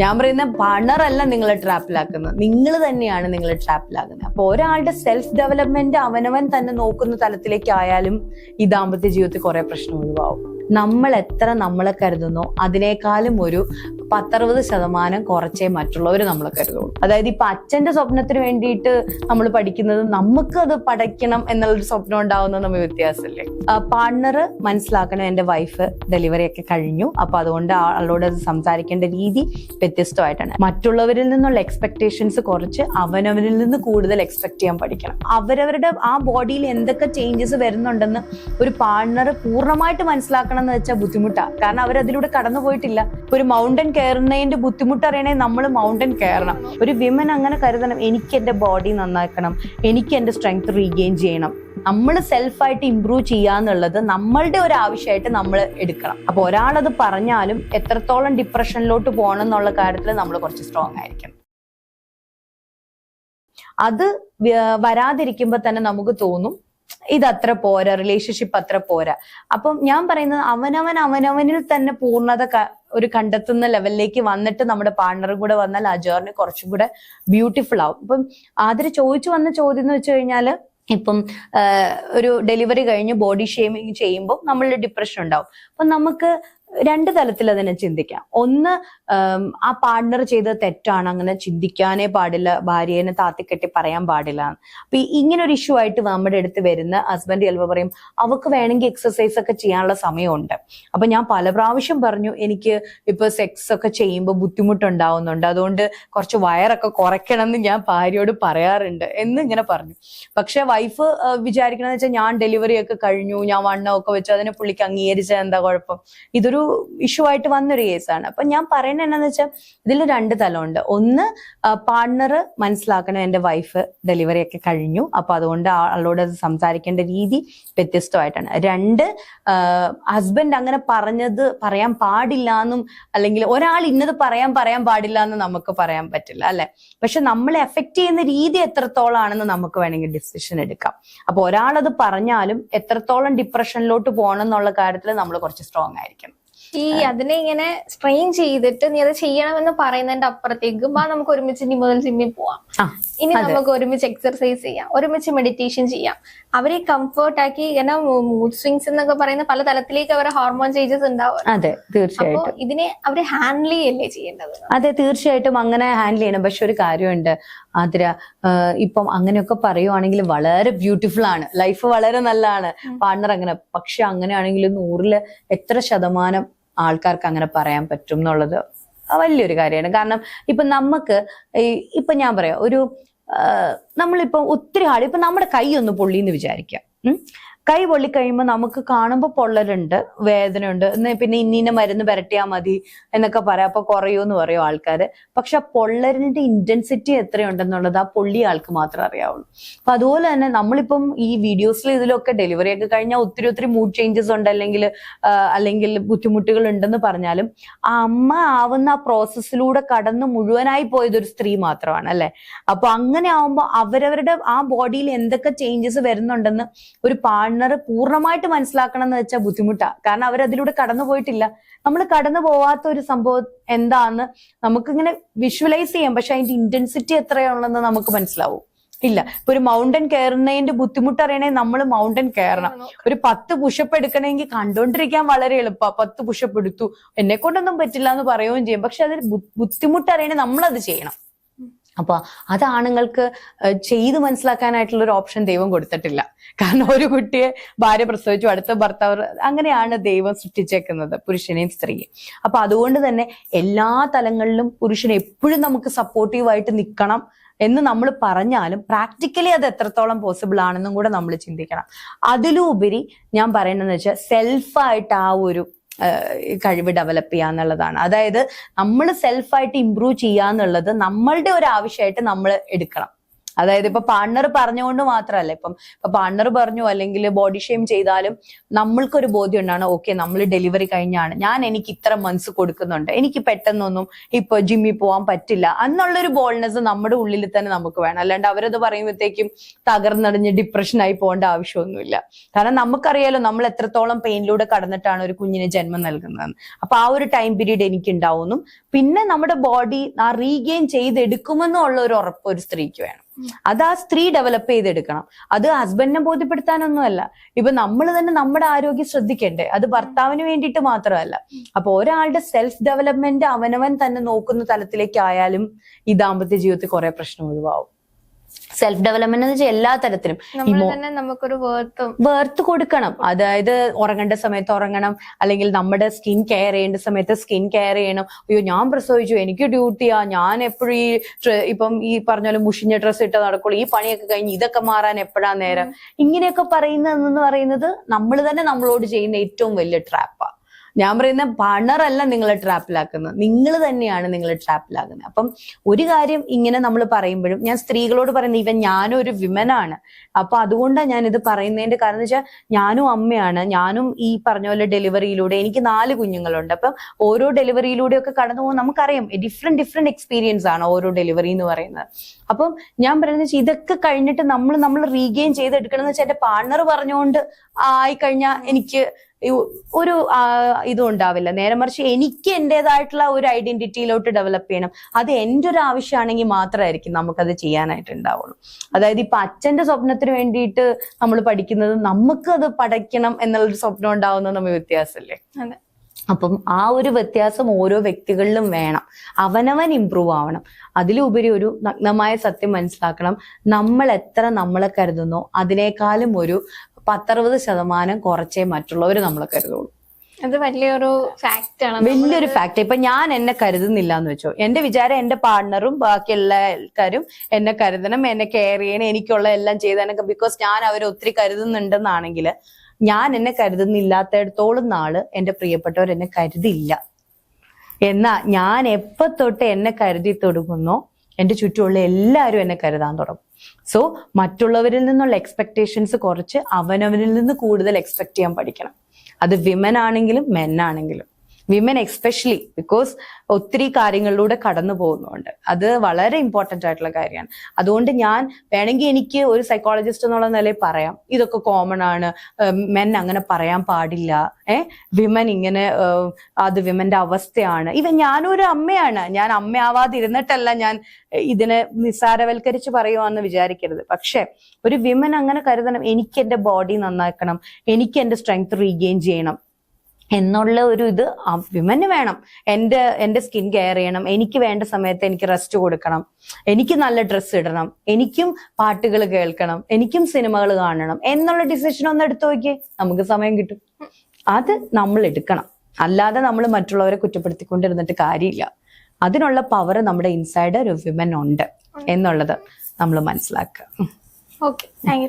ഞാൻ പറയുന്ന പണറല്ല നിങ്ങളെ ട്രാപ്പിലാക്കുന്നത്. നിങ്ങൾ തന്നെയാണ് നിങ്ങളെ ട്രാപ്പിലാക്കുന്നത്. അപ്പൊ ഒരാളുടെ സെൽഫ് ഡെവലപ്മെന്റ് അവനവൻ തന്നെ നോക്കുന്ന തലത്തിലേക്ക് ആയാലും ഈ ദാമ്പത്യ ജീവിതത്തിൽ കുറെ പ്രശ്നം ഒഴിവാകും നമ്മൾ എത്ര നമ്മളെ കരുതുന്നോ അതിനേക്കാളും ഒരു പത്തറുപത് ശതമാനം കുറച്ചേ മറ്റുള്ളവർ നമ്മളെ കരുതുള്ളൂ. അതായത് ഇപ്പൊ അച്ഛന്റെ സ്വപ്നത്തിന് വേണ്ടിയിട്ട് നമ്മൾ പഠിക്കുന്നത് നമുക്ക് അത് പഠിക്കണം എന്നുള്ളൊരു സ്വപ്നം ഉണ്ടാവുന്ന നമ്മൾ വ്യത്യാസമല്ലേ? പാർട്ണർ മനസ്സിലാക്കണം എന്റെ വൈഫ് ഡെലിവറി ഒക്കെ കഴിഞ്ഞു. അപ്പൊ അതുകൊണ്ട് ആളോട് സംസാരിക്കേണ്ട രീതി വ്യത്യസ്തമായിട്ടാണ്. മറ്റുള്ളവരിൽ നിന്നുള്ള എക്സ്പെക്ടേഷൻസ് കുറച്ച് അവനവരിൽ നിന്ന് കൂടുതൽ എക്സ്പെക്ട് ചെയ്യാൻ പഠിക്കണം. അവരവരുടെ ആ ബോഡിയിൽ എന്തൊക്കെ ചേഞ്ചസ് വരുന്നുണ്ടെന്ന് ഒരു പാർട്ണർ പൂർണമായിട്ട് മനസ്സിലാക്കണം എന്ന് വെച്ചാൽ ബുദ്ധിമുട്ടാണ് കാരണം അവർ അതിലൂടെ കടന്നു പോയിട്ടില്ല. ഒരു മൗണ്ടൻ കയറുന്നതിന്റെ ബുദ്ധിമുട്ട് അറിയണേ നമ്മൾ മൗണ്ടൻ കയറണം. ഒരു വിമൻ അങ്ങനെ കരുതണം എനിക്ക് എന്റെ ബോഡി നന്നാക്കണം എനിക്ക് എന്റെ സ്ട്രെങ്ത് റീഗെയിൻ ചെയ്യണം നമ്മൾ സെൽഫായിട്ട് ഇമ്പ്രൂവ് ചെയ്യാന്നുള്ളത് നമ്മളുടെ ഒരു ആവശ്യമായിട്ട് നമ്മൾ എടുക്കണം. അപ്പൊ ഒരാളത് പറഞ്ഞാലും എത്രത്തോളം ഡിപ്രഷനിലോട്ട് പോകണം എന്നുള്ള കാര്യത്തിൽ നമ്മൾ കുറച്ച് സ്ട്രോങ് ആയിരിക്കണം. അത് വരാതിരിക്കുമ്പോൾ വരാതിരിക്കുമ്പോ തന്നെ നമുക്ക് തോന്നും ഇത് അത്ര പോരാ റിലേഷൻഷിപ്പ് അത്ര പോരാ. അപ്പം ഞാൻ പറയുന്നത് അവനവൻ അവനവനിൽ തന്നെ പൂർണത ഒരു കണ്ടെത്തുന്ന ലെവലിലേക്ക് വന്നിട്ട് നമ്മുടെ പാർട്ണർ കൂടെ വന്നാൽ ആ ജേർണി കുറച്ചും കൂടെ ബ്യൂട്ടിഫുൾ ആവും. ഇപ്പം ആദ്യം ചോദിച്ചു വന്ന ചോദ്യം എന്ന് വെച്ച് കഴിഞ്ഞാൽ ഇപ്പം ഒരു ഡെലിവറി കഴിഞ്ഞ് ബോഡി ഷേമിങ് ചെയ്യുമ്പോൾ നമ്മളുടെ ഡിപ്രഷൻ ഉണ്ടാവും. അപ്പൊ നമുക്ക് രണ്ട് തലത്തിൽ അതിനെ ചിന്തിക്കാം. ഒന്ന് ആ പാർട്ണർ ചെയ്ത തെറ്റാണ് അങ്ങനെ ചിന്തിക്കാനേ പാടില്ല ഭാര്യനെ താത്തിക്കെട്ടി പറയാൻ പാടില്ല. അപ്പൊ ഇങ്ങനെ ഒരു ഇഷ്യൂ ആയിട്ട് നമ്മുടെ അടുത്ത് വരുന്ന ഹസ്ബൻഡ് ചിലപ്പോൾ പറയും അവക്ക് വേണമെങ്കിൽ എക്സസൈസ് ഒക്കെ ചെയ്യാനുള്ള സമയമുണ്ട്. അപ്പൊ ഞാൻ പല പ്രാവശ്യം പറഞ്ഞു എനിക്ക് ഇപ്പൊ സെക്സ് ഒക്കെ ചെയ്യുമ്പോൾ ബുദ്ധിമുട്ടുണ്ടാവുന്നുണ്ട്. അതുകൊണ്ട് കുറച്ച് വയറൊക്കെ കുറയ്ക്കണം എന്ന് ഞാൻ ഭാര്യയോട് പറയാറുണ്ട് എന്ന് ഇങ്ങനെ പറഞ്ഞു. പക്ഷെ വൈഫ് വിചാരിക്കണമെന്ന് വെച്ചാൽ ഞാൻ ഡെലിവറി ഒക്കെ കഴിഞ്ഞു ഞാൻ വണ്ണം ഒക്കെ വെച്ചു അതിനെ പുള്ളിക്ക് അംഗീകരിച്ചാൽ എന്താ കുഴപ്പം? ഇതൊരു ഇഷ്യൂ ആയിട്ട് വന്നൊരു കേസാണ് അപ്പൊ ഞാൻ പറയുന്നത് എന്നാന്ന് വെച്ചാൽ ഇതിൽ രണ്ട് തലമുണ്ട്. ഒന്ന് പാർട്ണർ മനസ്സിലാക്കണം എന്റെ വൈഫ് ഡെലിവറി ഒക്കെ കഴിഞ്ഞു. അപ്പൊ അതുകൊണ്ട് ആളോട് അത് സംസാരിക്കേണ്ട രീതി വ്യത്യസ്തമായിട്ടാണ്. രണ്ട് ഹസ്ബൻഡ് അങ്ങനെ പറഞ്ഞത് പറയാൻ പാടില്ല എന്നും അല്ലെങ്കിൽ ഒരാൾ ഇന്നത് പറയാൻ പറയാൻ പാടില്ല എന്ന് നമുക്ക് പറയാൻ പറ്റില്ല അല്ലെ? പക്ഷെ നമ്മളെ എഫക്ട് ചെയ്യുന്ന രീതി എത്രത്തോളാണെന്ന് നമുക്ക് വേണമെങ്കിൽ ഡിസിഷൻ എടുക്കാം. അപ്പൊ ഒരാളത് പറഞ്ഞാലും എത്രത്തോളം ഡിപ്രഷനിലോട്ട് പോകണം എന്നുള്ള കാര്യത്തിൽ നമ്മൾ കുറച്ച് സ്ട്രോങ് ആയിരിക്കണം. ഈ അതിനെ ഇങ്ങനെ സ്ട്രെയിൻ ചെയ്തിട്ട് നീ അത് ചെയ്യണമെന്ന് പറയുന്നതിന്റെ അപ്പുറത്തേക്ക് ബാ നമുക്ക് ഒരുമിച്ച് ഇനി മുതൽ ജിമ്മിൽ പോവാം. ഇനി നമുക്ക് ഒരുമിച്ച് എക്സർസൈസ് ചെയ്യാം ഒരുമിച്ച് മെഡിറ്റേഷൻ ചെയ്യാം. അവരെ കംഫർട്ട് ആക്കി ഇങ്ങനെ മൂഡ് സ്വിങ്സ് എന്നൊക്കെ പറയുന്ന പല തലത്തിലേക്ക് അവരെ ഹോർമോൺ ചേഞ്ചസ് ഉണ്ടാവും അതെ തീർച്ചയായിട്ടും. ഇതിനെ അവർ ഹാൻഡിൽ ചെയ്യല്ലേ ചെയ്യേണ്ടത്? അതെ തീർച്ചയായിട്ടും അങ്ങനെ ഹാൻഡിൽ ചെയ്യണം. പക്ഷെ ഒരു കാര്യമുണ്ട് ആതിര ആഹ് ഇപ്പം അങ്ങനെയൊക്കെ പറയുവാണെങ്കിൽ വളരെ ബ്യൂട്ടിഫുൾ ആണ്. ലൈഫ് വളരെ നല്ലതാണ്. പാർട്ണർ അങ്ങനെ. പക്ഷെ അങ്ങനെയാണെങ്കിൽ നൂറിൽ എത്ര ശതമാനം ആൾക്കാർക്ക് അങ്ങനെ പറയാൻ പറ്റും എന്നുള്ളത് വലിയൊരു കാര്യമാണ് കാരണം ഇപ്പൊ നമുക്ക് ഇപ്പൊ ഞാൻ പറയാം ഒരു നമ്മളിപ്പോ ഒത്തിരി ആൾ ഇപ്പൊ നമ്മുടെ കൈ ഒന്ന് പൊള്ളിന്ന് വിചാരിക്കാം. കൈ പൊള്ളിക്കഴിയുമ്പോൾ നമുക്ക് കാണുമ്പോൾ പൊള്ളലുണ്ട് വേദനയുണ്ട്. പിന്നെ ഇന്നിന്ന മരുന്ന് പുരട്ടിയാൽ മതി എന്നൊക്കെ പറയാം. അപ്പൊ കുറയൂന്ന് പറയും ആൾക്കാർ പക്ഷെ ആ പൊള്ളലിന്റെ ഇന്റൻസിറ്റി എത്രയുണ്ടെന്നുള്ളത് ആ പൊള്ളി ആൾക്ക് മാത്രമേ അറിയാവുള്ളൂ. അപ്പൊ അതുപോലെ തന്നെ നമ്മളിപ്പം ഈ വീഡിയോസിൽ ഇതിലൊക്കെ ഡെലിവറി ഒക്കെ കഴിഞ്ഞാൽ ഒത്തിരി ഒത്തിരി മൂഡ് ചേഞ്ചസ് ഉണ്ട് അല്ലെങ്കിൽ അല്ലെങ്കിൽ ബുദ്ധിമുട്ടുകൾ ഉണ്ടെന്ന് പറഞ്ഞാലും ആ അമ്മ ആവുന്ന ആ പ്രോസസ്സിലൂടെ കടന്ന് മുഴുവനായി പോയത് ഒരു സ്ത്രീ മാത്രമാണ് അല്ലെ? അപ്പൊ അങ്ങനെ ആവുമ്പോൾ അവരവരുടെ ആ ബോഡിയിൽ എന്തൊക്കെ ചേഞ്ചസ് വരുന്നുണ്ടെന്ന് ഒരു പാർട്ണർ പൂർണമായിട്ട് മനസ്സിലാക്കണം എന്ന് വെച്ചാൽ ബുദ്ധിമുട്ടാണ് കാരണം അവരതിലൂടെ കടന്നു പോയിട്ടില്ല. നമ്മൾ കടന്നു പോവാത്ത ഒരു സംഭവം എന്താന്ന് നമുക്കിങ്ങനെ വിഷ്വലൈസ് ചെയ്യാം. പക്ഷെ അതിന്റെ ഇന്റൻസിറ്റി എത്രയാണെന്ന് നമുക്ക് മനസ്സിലാവും. ഇല്ല. ഇപ്പൊ ഒരു മൗണ്ടൻ കയറുന്നതിന്റെ ബുദ്ധിമുട്ട് അറിയണേ നമ്മൾ മൗണ്ടൻ കയറണം. ഒരു പത്ത് പുഷപ്പ് എടുക്കണമെങ്കിൽ കണ്ടോണ്ടിരിക്കാൻ വളരെ എളുപ്പ. പത്ത് പുഷപ്പ് എടുത്തു. എന്നെ കൊണ്ടൊന്നും പറ്റില്ല എന്ന് പറയുകയും ചെയ്യും. പക്ഷെ അതിൽ ബുദ്ധിമുട്ട് അറിയണേ നമ്മളത് ചെയ്യണം. അപ്പൊ അത് ആണുങ്ങൾക്ക് ചെയ്ത് മനസ്സിലാക്കാനായിട്ടുള്ള ഒരു ഓപ്ഷൻ ദൈവം കൊടുത്തിട്ടില്ല. കാരണം ഒരു കുട്ടിയെ ഭാര്യ പ്രസവിച്ചു അടുത്ത ഭർത്താവ് അങ്ങനെയാണ് ദൈവം സൃഷ്ടിച്ചേക്കുന്നത് പുരുഷനെയും സ്ത്രീയും അപ്പൊ അതുകൊണ്ട് തന്നെ എല്ലാ തലങ്ങളിലും പുരുഷൻ എപ്പോഴും നമുക്ക് സപ്പോർട്ടീവായിട്ട് നിൽക്കണം എന്ന് നമ്മൾ പറഞ്ഞാലും പ്രാക്ടിക്കലി അത് എത്രത്തോളം പോസിബിൾ ആണെന്നും കൂടെ നമ്മൾ ചിന്തിക്കണം. അതിലുപരി ഞാൻ പറയുന്നതെന്ന് വെച്ചാൽ സെൽഫായിട്ട് ആ ഒരു കഴിവ് ഡെവലപ്പ് ചെയ്യുക എന്നുള്ളതാണ്. അതായത് നമ്മൾ സെൽഫായിട്ട് ഇമ്പ്രൂവ് ചെയ്യുക എന്നുള്ളത് നമ്മളുടെ ഒരു ആവശ്യമായിട്ട് നമ്മൾ എടുക്കണം. അതായത് ഇപ്പൊ പാർട്ണർ പറഞ്ഞുകൊണ്ട് മാത്രമല്ല ഇപ്പം ഇപ്പൊ പാർട്ണർ പറഞ്ഞു അല്ലെങ്കിൽ ബോഡി ഷെയിം ചെയ്താലും നമ്മൾക്കൊരു ബോധ്യം ഉണ്ടാണ് ഓക്കെ നമ്മൾ ഡെലിവറി കഴിഞ്ഞാണ്. ഞാൻ എനിക്ക് ഇത്ര മന്ത്സ് കൊടുക്കുന്നുണ്ട്. എനിക്ക് പെട്ടെന്നൊന്നും ഇപ്പൊ ജിമ്മിൽ പോവാൻ പറ്റില്ല. എന്നുള്ളൊരു ബോൾനെസ് നമ്മുടെ ഉള്ളിൽ തന്നെ നമുക്ക് വേണം. അല്ലാണ്ട് അവരത് പറയുമ്പോഴത്തേക്കും തകർന്നടിഞ്ഞ് ഡിപ്രഷനായി പോകേണ്ട ആവശ്യമൊന്നുമില്ല. കാരണം നമുക്കറിയാലോ നമ്മൾ എത്രത്തോളം പെയിനിലൂടെ കടന്നിട്ടാണ് ഒരു കുഞ്ഞിന് ജന്മം നൽകുന്നത് അപ്പൊ ആ ഒരു ടൈം പീരീഡ് എനിക്ക് ഉണ്ടാവുന്നു പിന്നെ നമ്മുടെ ബോഡി ആ റീഗെയിൻ ചെയ്തെടുക്കുമെന്നുള്ള ഒരു ഉറപ്പ് ഒരു സ്ത്രീക്ക് വേണം. അത് ആ സ്ത്രീ ഡെവലപ്പ് ചെയ്തെടുക്കണം. അത് ഹസ്ബൻഡിനെ ബോധ്യപ്പെടുത്താനൊന്നുമല്ല. ഇപ്പൊ നമ്മൾ തന്നെ നമ്മുടെ ആരോഗ്യം ശ്രദ്ധിക്കണ്ടേ? അത് ഭർത്താവിന് വേണ്ടിയിട്ട് മാത്രമല്ല. അപ്പൊ ഒരാളുടെ സെൽഫ് ഡെവലപ്മെന്റ് അവനവൻ തന്നെ നോക്കുന്ന തലത്തിലേക്ക് ആയാലും ഈ ദാമ്പത്യ ജീവിതത്തിൽ കുറെ പ്രശ്നം ഒഴിവാവും. സെൽഫ് ഡെവലപ്മെന്റ് എന്ന് വെച്ചാൽ എല്ലാ തരത്തിലും. നമുക്കൊരു വേർത്തും കൊടുക്കണം. അതായത് ഉറങ്ങേണ്ട സമയത്ത് ഉറങ്ങണം. അല്ലെങ്കിൽ നമ്മുടെ സ്കിൻ കെയർ ചെയ്യേണ്ട സമയത്ത് സ്കിൻ കെയർ ചെയ്യണം. അയ്യോ ഞാൻ പ്രസവിച്ചു. എനിക്ക് ഡ്യൂട്ടിയാ ഞാൻ എപ്പോഴും ഈ ഇപ്പം ഈ പറഞ്ഞ പോലെ മുഷിഞ്ഞ ഡ്രസ്സ് ഇട്ട് നടക്കുള്ളൂ. ഈ പണിയൊക്കെ കഴിഞ്ഞ് ഇതൊക്കെ മാറാൻ എപ്പോഴാ നേരം? ഇങ്ങനെയൊക്കെ പറയുന്നതെന്ന് പറയുന്നത് നമ്മൾ തന്നെ നമ്മളോട് ചെയ്യുന്ന ഏറ്റവും വലിയ ട്രാപ്പാ ഞാൻ പറയുന്ന പണറല്ല നിങ്ങളെ ട്രാപ്പിലാക്കുന്നത്. നിങ്ങൾ തന്നെയാണ് നിങ്ങളെ ട്രാപ്പിലാക്കുന്നത്. അപ്പം ഒരു കാര്യം ഇങ്ങനെ നമ്മൾ പറയുമ്പോഴും ഞാൻ സ്ത്രീകളോട് പറയുന്നത് ഇവൻ ഞാനും ഒരു വിമനാണ്. അപ്പൊ അതുകൊണ്ടാണ് ഞാൻ ഇത് പറയുന്നതിന്റെ കാരണം വെച്ചാൽ ഞാനും അമ്മയാണ്. ഞാനും ഈ പറഞ്ഞ പോലെ ഡെലിവറിയിലൂടെ എനിക്ക് നാല് കുഞ്ഞുങ്ങളുണ്ട്. അപ്പം ഓരോ ഡെലിവറിയിലൂടെ ഒക്കെ കടന്നു പോകുമ്പോൾ നമുക്കറിയാം ഡിഫറെന്റ് ഡിഫറെന്റ് എക്സ്പീരിയൻസ് ആണ് ഓരോ ഡെലിവറി എന്ന് പറയുന്നത്. അപ്പം ഞാൻ പറയുന്നത് വെച്ചാൽ ഇതൊക്കെ കഴിഞ്ഞിട്ട് നമ്മൾ നമ്മൾ റീഗെയിൻ ചെയ്തെടുക്കണം എന്ന് വെച്ചാൽ എന്റെ പാർട്ണർ പറഞ്ഞുകൊണ്ട് ആയി കഴിഞ്ഞാൽ എനിക്ക് ഒരു ഇതും ഉണ്ടാവില്ല. നേരെ മറിച്ച് എനിക്ക് എന്റേതായിട്ടുള്ള ഒരു ഐഡന്റിറ്റിയിലോട്ട് ഡെവലപ്പ് ചെയ്യണം. അത് എന്റെ ഒരു ആവശ്യമാണെങ്കിൽ മാത്രമായിരിക്കും നമുക്കത് ചെയ്യാനായിട്ട് ഉണ്ടാവുള്ളൂ അതായത് ഇപ്പൊ അച്ഛന്റെ സ്വപ്നത്തിന് വേണ്ടിയിട്ട് നമ്മൾ പഠിക്കുന്നത് നമുക്ക് അത് പഠിക്കണം എന്നുള്ളൊരു സ്വപ്നം ഉണ്ടാവുന്നത് നമ്മൾ വ്യത്യാസമല്ലേ? അതെ. അപ്പം ആ ഒരു വ്യത്യാസം ഓരോ വ്യക്തികളിലും വേണം. അവനവൻ ഇമ്പ്രൂവ് ആവണം. അതിലുപരി ഒരു നഗ്നമായ സത്യം മനസ്സിലാക്കണം. നമ്മൾ എത്ര നമ്മളെ കരുതുന്നോ അതിനേക്കാളും ഒരു പത്തറുപത് ശതമാനം കുറച്ചേ മറ്റുള്ളവർ നമ്മൾ കരുതുള്ളൂ. അത് വലിയൊരു ഫാക്റ്റ് ആണ്. വലിയൊരു ഫാക്റ്റ് ഇപ്പൊ ഞാൻ എന്നെ കരുതുന്നില്ല എന്ന് വെച്ചോ. എന്റെ വിചാരം എന്റെ പാർട്ണറും ബാക്കി എല്ലാ ആൾക്കാരും എന്നെ കരുതണം എന്നെ കെയർ ചെയ്യണം എനിക്കുള്ള എല്ലാം ചെയ്താനൊക്കെ ബിക്കോസ് ഞാൻ അവരെ ഒത്തിരി കരുതുന്നുണ്ടെന്നാണെങ്കിൽ ഞാൻ എന്നെ കരുതുന്നില്ലാത്തടത്തോളം നാൾ എന്റെ പ്രിയപ്പെട്ടവർ എന്നെ കരുതില്ല. എന്നാ ഞാൻ എപ്പത്തൊട്ട് എന്നെ കരുതി തുടങ്ങുന്നോ എന്റെ ചുറ്റുമുള്ള എല്ലാവരും എന്നെ കരുതാൻ തുടങ്ങും. സോ മറ്റുള്ളവരിൽ നിന്നുള്ള എക്സ്പെക്ടേഷൻസ് കുറച്ച് അവനവനിൽ നിന്ന് കൂടുതൽ എക്സ്പെക്ട് ചെയ്യാൻ പഠിക്കണം. അത് വിമൻ ആണെങ്കിലും മെൻ ആണെങ്കിലും. വിമൻ എക്സ്പെഷ്യലി ബിക്കോസ് ഒത്തിരി കാര്യങ്ങളിലൂടെ കടന്നു പോകുന്നുണ്ട്. അത് വളരെ ഇമ്പോർട്ടന്റ് ആയിട്ടുള്ള കാര്യമാണ്. അതുകൊണ്ട് ഞാൻ വേണമെങ്കിൽ എനിക്ക് ഒരു സൈക്കോളജിസ്റ്റ് എന്നുള്ള നിലയിൽ പറയാം. ഇതൊക്കെ കോമൺ ആണ്. മെൻ അങ്ങനെ പറയാൻ പാടില്ല. ഏഹ് വിമൻ ഇങ്ങനെ അത് വിമന്റെ അവസ്ഥയാണ്. ഇവ ഞാനൊരു അമ്മയാണ്. ഞാൻ അമ്മയാവാതിരുന്നിട്ടല്ല ഞാൻ ഇതിനെ നിസ്സാരവൽക്കരിച്ച് പറയുവാന്ന് വിചാരിക്കരുത്. പക്ഷെ ഒരു വിമൻ അങ്ങനെ കരുതണം. എനിക്ക് എന്റെ ബോഡി നന്നാക്കണം. എനിക്ക് എന്റെ സ്ട്രെങ്ത് റീഗെയിൻ ചെയ്യണം. എന്നുള്ള ഒരു ഇത് വിമന് വേണം. എന്റെ എന്റെ സ്കിൻ കെയർ ചെയ്യണം. എനിക്ക് വേണ്ട സമയത്ത് എനിക്ക് റെസ്റ്റ് കൊടുക്കണം. എനിക്ക് നല്ല ഡ്രസ്സ് ഇടണം. എനിക്കും പാട്ടുകൾ കേൾക്കണം. എനിക്കും സിനിമകൾ കാണണം. എന്നുള്ള ഡിസിഷൻ ഒന്ന് എടുത്തു നോക്കിയേ. നമുക്ക് സമയം കിട്ടും. അത് നമ്മൾ എടുക്കണം. അല്ലാതെ നമ്മൾ മറ്റുള്ളവരെ കുറ്റപ്പെടുത്തിക്കൊണ്ടിരുന്നിട്ട് കാര്യമില്ല. അതിനുള്ള പവർ നമ്മുടെ ഇൻസൈഡ് ഒരു വിമൻ ഉണ്ട് എന്നുള്ളത് നമ്മൾ മനസ്സിലാക്കുക. Okay thank you